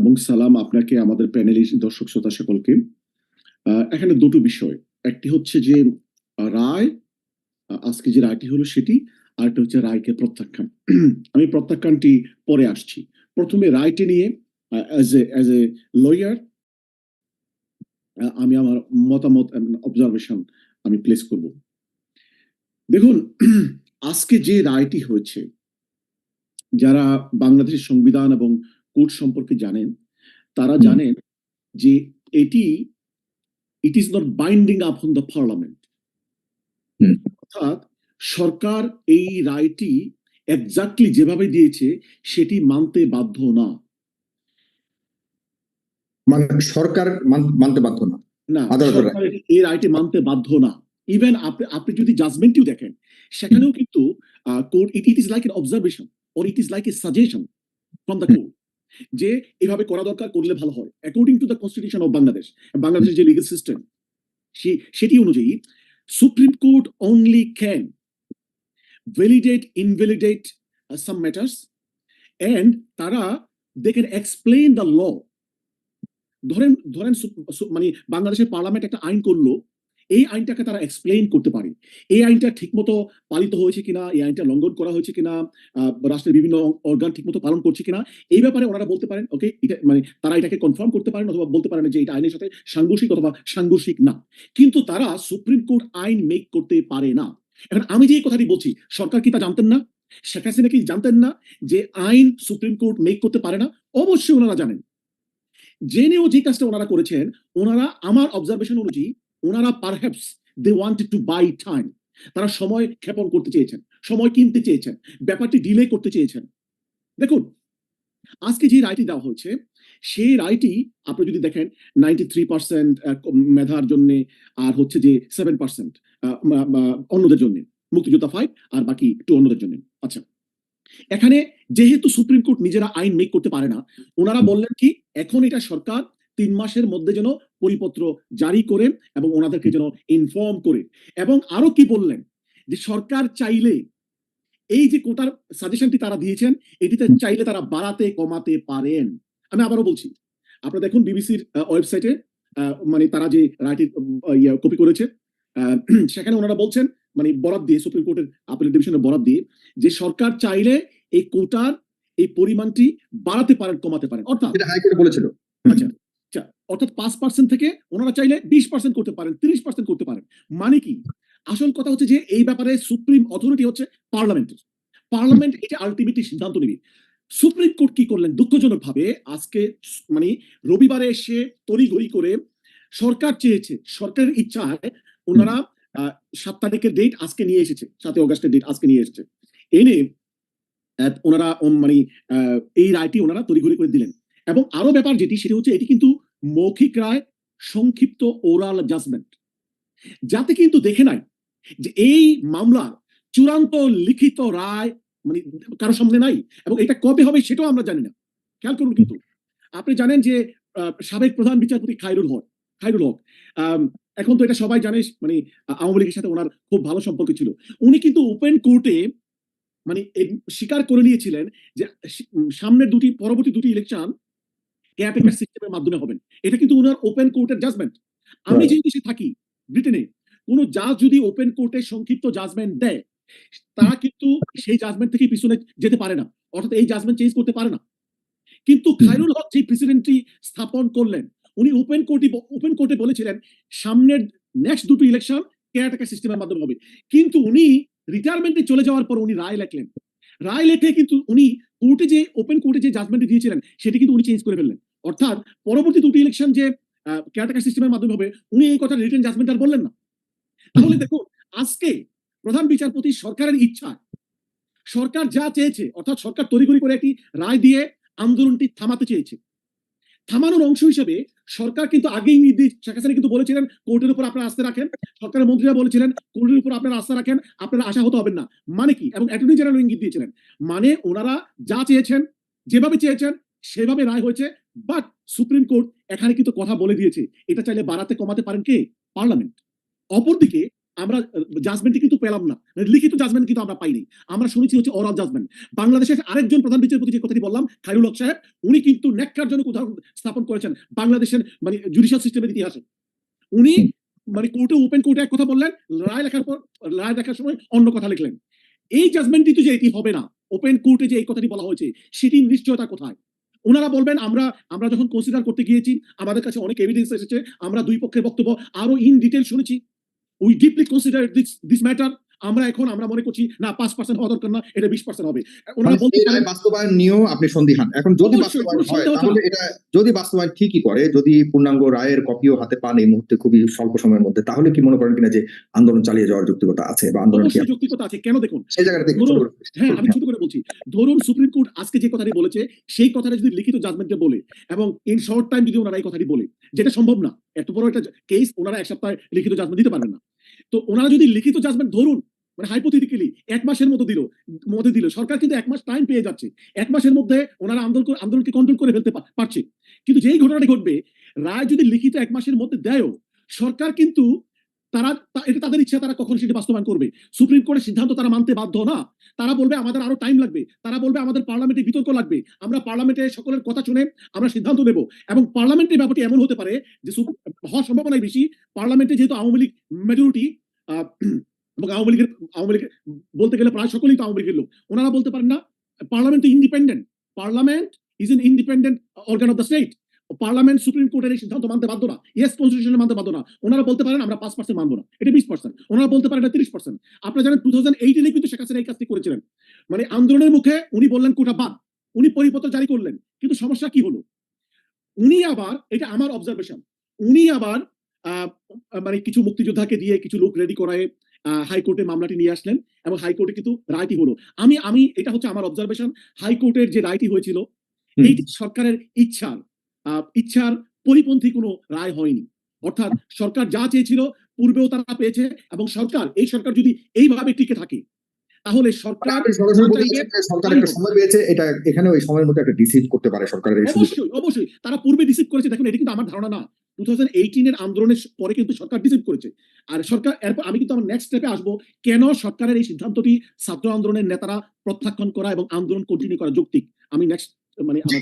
এবং সালাম আপনাকে, আমাদের প্যানেলিস্ট দর্শক শ্রোতা সকলকে। এখানে দুটো বিষয়। একটি হচ্ছে যে রায় আজকে যে রায়টি হলো সেটি আর একটা হচ্ছে রায়কে প্রত্যাখ্যান। আমি প্রত্যাখ্যানটি পরে আসছি। প্রথমে রায়টি নিয়ে as a as a lawyer আমি আমার মতামত অবজারভেশন আমি প্লেস করব। দেখুন, আজকে যে রায়টি হয়েছে, যারা বাংলাদেশের সংবিধান এবং কোর্ট সম্পর্কে জানেন তারা জানেন যে এটি it is not binding up on the parliament অর্থাৎ সরকার এই রায়টি এক্স্যাক্টলি যেভাবে দিয়েছে সেটি মানতে বাধ্য না। মানে সরকার মানতে বাধ্য না। এই রায়টি মানতে বাধ্য না। ইভেন আপনি আপনি যদি জাজমেন্টটিও দেখেন সেখানেও কিন্তু court it it is like an observation or it is like a suggestion from the court যে এভাবে করা দরকার করলে ভালো হয়। According to the constitution of Bangladesh বাংলাদেশের যে লিগাল সিস্টেম সেটি অনুযায়ী supreme court only can validate invalidate some matters and তারা they can explain the law ধরেন ধরেন মানে বাংলাদেশের পার্লামেন্ট একটা আইন করল এই আইনটাকে তারা এক্সপ্লেইন করতে পারে। এই আইনটা ঠিকমতো পালিত হয়েছে কিনা, এই আইনটা লঙ্ঘন করা হয়েছে কিনা রাষ্ট্রের বিভিন্ন অর্গান ঠিকমতো পালন করছে কিনা, এই ব্যাপারে ওনারা বলতে পারেন ওকে এটা মানে তারা এটাকে কনফার্ম করতে পারেন অথবা বলতে পারেন যে এটা আইনের সাথে সাংঘর্ষিক অথবা সাংঘর্ষিক না। কিন্তু তারা সুপ্রিম কোর্ট আইন মেক করতে পারে না। এখন আমি যে কথাটি বলছি, সরকার কি তা জানতেন না? শেখ হাসিনা কি জানতেন না যে আইন সুপ্রিম কোর্ট মেক করতে পারে না? অবশ্যই ওনারা জানেন। জেনেও যে কাজটা ওনারা করেছেন, ওনারা আমার অবজারভেশন অনুযায়ী ওনারা perhaps they wanted to buy time তারা সময় ক্ষেপণ করতে চেয়েছেন, সময় কিনতে চেয়েছেন, ব্যাপারটি ডিলে করতে চেয়েছেন। দেখুন, আজকে যে রায়টি দেওয়া হয়েছে, সেই রায়টি আপনি যদি দেখেন নাইনটি থ্রি পার্সেন্ট মেধার জন্য আর হচ্ছে যে সেভেন পার্সেন্ট অন্যদের জন্য, মুক্তিযোদ্ধা ফাইভ আর বাকি টু অন্যদের জন্য। আচ্ছা এখানে যেহেতু সুপ্রিম কোর্ট নিজেরা আইন মেক করতে পারে না, ওনারা বললেন কি, এখন এটা সরকার তিন মাসের মধ্যে যেন পরিপত্র জারি করে এবং ওনাদেরকে যেন ইনফর্ম করে। এবং আরও কি বললেন? যে সরকার চাইলে এই যে কোটার সাজেশনটি তারা দিয়েছেন এটিতে চাইলে তারা বাড়াতে কমাতে পারেন। আমি আবারও বলছি আপনারা দেখুন বিবিসির ওয়েবসাইটে মানে তারা যে রায়টি কপি করেছে আহ, সেখানে ওনারা বলছেন মানে বরাদ দিয়ে সুপ্রিম কোর্টের আপিল ডিভিশনের বরাদ দিয়ে যে সরকার চাইলে এই কোটার এই পরিমাণটি বাড়াতে পারেন কমাতে পারেন। অর্থাৎ হাইকোর্টে বলেছিল। আচ্ছা। অর্থাৎ পাঁচ পার্সেন্ট থেকে ওনারা চাইলে বিশ পার্সেন্ট করতে পারেন তিরিশ পার্সেন্ট করতে পারেন। মানে কি? আসল কথা হচ্ছে যে এই ব্যাপারে সুপ্রিম অথরিটি হচ্ছে পার্লামেন্টের। পার্লামেন্ট এটা আলটিমেটলি সিদ্ধান্ত নেবে। সুপ্রিম কোর্ট কি করলেন? দুঃখজনক ভাবে আজকে মানে রবিবারে এসে তড়িঘড়ি করে সরকার চেয়েছে সরকারের ইচ্ছায় ওনারা আহ, সাত তারিখের ডেট আজকে নিয়ে এসেছে সাতই অগস্টের ডেট আজকে নিয়ে এসেছে। এনে ওনারা মানে আহ, এই রায়টি ওনারা তড়িঘড়ি করে দিলেন। এবং আরও ব্যাপার যেটি সেটি হচ্ছে এটি কিন্তু মৌখিক রায়, সংক্ষিপ্ত ওরাল জাজমেন্ট যাতে কিন্তু দেখে নাই যে এই মামলার চূড়ান্ত লিখিত রায় মানে কারও সামনে নাই এবং এটা কবে হবে সেটাও আমরা জানি না। খেয়াল করুন কিন্তু, আপনি জানেন যে সাবেক প্রধান বিচারপতি খায়রুল হক খায়রুল হক এখন তো এটা সবাই জানে মানে আওয়ামী লীগের সাথে ওনার খুব ভালো সম্পর্ক ছিল। উনি কিন্তু ওপেন কোর্টে মানে স্বীকার করে নিয়েছিলেন যে সামনের দুটি, পরবর্তী দুটি ইলেকশন কেয়ারটেকার সিস্টেমের মাধ্যমে হবেন। এটা কিন্তু ওনার ওপেন কোর্টের জাজমেন্ট আমি যে দেশে থাকি ব্রিটেনে কোন জাজ যদি ওপেন কোর্টে সংক্ষিপ্ত জাজমেন্ট দেয় তারা কিন্তু সেই জাজমেন্ট থেকে পিছনে যেতে পারে না। অর্থাৎ এই জাজমেন্ট চেঞ্জ করতে পারে না। কিন্তু খায়রুল হক যে প্রেসিডেন্টটি স্থাপন করলেন উনি ওপেন কোর্টে ওপেন কোর্টে বলেছিলেন সামনের নেক্সট দুটো ইলেকশন কেয়ারটেকার সিস্টেমের মাধ্যমে হবে। কিন্তু উনি রিটায়ারমেন্টে চলে যাওয়ার পর উনি রায় লেখলেন। রায় লেখে কিন্তু উনি কোর্টে যে ওপেন কোর্টে যে জাজমেন্ট দিয়েছিলেন, সেটি কিন্তু উনি চেঞ্জ করে ফেললেন। অর্থাৎ পরবর্তী দুটি ইলেকশন যে কেয়ারটেকার সিস্টেমের মাধ্যমে হবে, উনি এই কথা রিটার্ন জাজমেন্ট আর বললেন না। তাহলে দেখো আজকে প্রধান বিচারপতি সরকারের ইচ্ছা সরকার যা চেয়েছে, অর্থাৎ সরকার তৈরি করে একটি রায় দিয়ে আন্দোলনটি থামাতে চেয়েছে। থামানোর অংশ হিসেবে সরকার কিন্তু আগেই নির্দেশ শেখ হাসিনা কিন্তু বলেছিলেন, কোর্টের উপর আপনারা আস্থা রাখেন। সরকারের মন্ত্রীরা বলেছিলেন, কোর্টের উপর আপনারা আস্থা রাখেন, আপনারা আশা হতে হবেন না। মানে কি? এবং অ্যাটর্নি জেনারেল ইঙ্গিত দিয়েছিলেন। মানে ওনারা যা চেয়েছেন, যেভাবে চেয়েছেন, সেভাবে রায় হয়েছে। বাট সুপ্রিম কোর্ট এখানে কিন্তু কথা বলে দিয়েছে। এটা চাইলে বাড়াতে কমাতে পারেন কে? পার্লামেন্ট। অপরদিকে আমরা জাজমেন্টটি কিন্তু পেলাম না। মানে লিখিত জাজমেন্ট কিন্তু আমরা পাইনি। আমরা শুনেছি হচ্ছে ওরাল জাজমেন্ট বাংলাদেশের আরেকজন প্রধান বিচারপতি যে কথাটি বললাম খাইরুল হক সাহেব, উনি কিন্তু ন্যাক্কারজনক উদাহরণ স্থাপন করেছেন বাংলাদেশের মানে জুডিশিয়াল সিস্টেমের ইতিহাসে। উনি মানে কোর্টে ওপেন কোর্টে এক কথা বললেন, রায় লেখার পর, রায় লেখার সময় অন্য কথা লিখলেন। এই জাজমেন্টটি তো যে এটি হবে না ওপেন কোর্টে যে এই কথাটি বলা হয়েছে সেটির নিশ্চয়তা কোথায়? ওনারা বলবেন, আমরা আমরা যখন কনসিডার করতে গিয়েছি, আমাদের কাছে অনেক এভিডেন্স এসেছে, আমরা দুই পক্ষের বক্তব্য আরও ইন ডিটেল শুনেছি। We deeply consider this this matter আমরা এখন আমরা মনে করছি না পাঁচ পার্সেন্ট হওয়া দরকার না এটা বিশ পার্সেন্ট হবে। ওনারা মানে বলতে পারেন বাস্তবায়ন নিয়েও আপনি সন্দিহান। এখন যদি বাস্তবায়ন হয় তাহলে এটা যদি বাস্তবায়ন ঠিকই করে যদি পূর্ণাঙ্গ রায়ের কপিও হাতে পান এই মুহূর্তে খুবই স্বল্প সময়ের মধ্যে তাহলে কি মনে করেন কিনা যে আন্দোলন চালিয়ে যাওয়ার যৌক্তিকতা আছে বা আন্দোলন কি যৌক্তিকতা আছে। কেন দেখুন? সেই জায়গাটা হ্যাঁ আমি ছোট করে বলছি। ধরুন সুপ্রিম কোর্ট আজকে যে কথাটি বলেছে সেই কথাটা যদি লিখিত জাজমেন্টে বলে এবং ইন শর্ট টাইম যদি ওনারা এই কথাটি বলে যেটা সম্ভব না এত বড় একটা কেস ওনারা এক সপ্তাহে লিখিত জাজমেন্ট দিতে পারবেন না। তো ওনারা যদি লিখিত জাজমেন্ট ধরুন মানে হাইপোথেটিক্যালি এক মাসের মতো দিল, মধ্যে দিল, সরকার কিন্তু এক মাস টাইম পেয়ে যাচ্ছে। এক মাসের মধ্যে ওনারা আন্দোলন আন্দোলনকে কন্ট্রোল করে ফেলতে পারছে। কিন্তু যেই ঘটনাটি ঘটবে, রায় যদি লিখিত এক মাসের মধ্যে দেয়ও, সরকার কিন্তু তারা এটা তাদের ইচ্ছা, তারা কখন সেটা বাস্তবায়ন করবে। সুপ্রিম কোর্টের সিদ্ধান্ত তারা মানতে বাধ্য না। তারা বলবে, আমাদের আরও টাইম লাগবে। তারা বলবে, আমাদের পার্লামেন্টে বিতর্ক লাগবে। আমরা পার্লামেন্টে সকলের কথা শুনে আমরা সিদ্ধান্ত নেব। এবং পার্লামেন্টের ব্যাপারটি এমন হতে পারে যে হওয়ার সম্ভাবনাই বেশি। পার্লামেন্টে যেহেতু আওয়ামী লীগ মেজরিটি এবং আওয়ামী লীগের আওয়ামী লীগের, বলতে গেলে প্রায় সকলেই তো আওয়ামী লীগের লোক। ওনারা বলতে পারেন না, parliament independent parliament is an independent organ of the state parliament, supreme কোর্টের এই সিদ্ধান্ত মানতে বাধ্য না। ইয়েস কনস্টিটিউশন মানতে বাধ্য না। ওনারা বলতে পারেন, আমরা পাঁচ পার্সেন্ট মানবো না। এটা বিশ পার্সেন্ট ওনারা বলতে পারেন, এটা তিরিশ পার্সেন্ট আপনারা জানেন টু থাউজেন্ড এইটিনে কিন্তু শেখ হাসিনা এই কাজটি করেছিলেন। মানে আন্দোলনের মুখে উনি বললেন, কোটা বাদ। উনি পরিপত্র জারি করলেন। কিন্তু সমস্যা কি হলো? উনি আবার, এটা আমার অবজারভেশন উনি আবার মানে কিছু মুক্তিযোদ্ধাকে দিয়ে কিছু লোক রেডি করায় হাইকোর্টে মামলাটি নিয়ে আসলেন এবং হাইকোর্টে কিন্তু রায়টি হলো আমি আমি এটা হচ্ছে আমার অবজারভেশন হাইকোর্টের যে রায়টি হয়েছিল। এইটি সরকারের ইচ্ছার আহ, ইচ্ছার পরিপন্থী কোনো রায় হয়নি অর্থাৎ সরকার যা চেয়েছিল পূর্বেও তারা পেয়েছে এবং সরকার এই সরকার যদি এইভাবে টিকে থাকে তাহলে সরকার সরকার একটা সময় পেয়েছে এটা এখানে ওই সময়ের মধ্যে একটা ডিসিভ করতে পারে সরকারের অবশ্যই অবশ্যই। তারা পূর্বে ডিসিভ করেছে দেখুন এটা কিন্তু আমার ধারণা না। টু থাউজেন্ড এইটিনের আন্দোলনের পরে কিন্তু সরকার ডিসিভ করেছে। আর সরকার এরপর আমি কিন্তু আমার নেক্সট স্টেপে আসব কেন সরকারের এই সিদ্ধান্তটি ছাত্র আন্দোলনের নেতারা প্রত্যাখ্যান করা এবং আন্দোলন কন্টিনিউ করা যৌক্তিক? আমি নেক্সট মানে আমার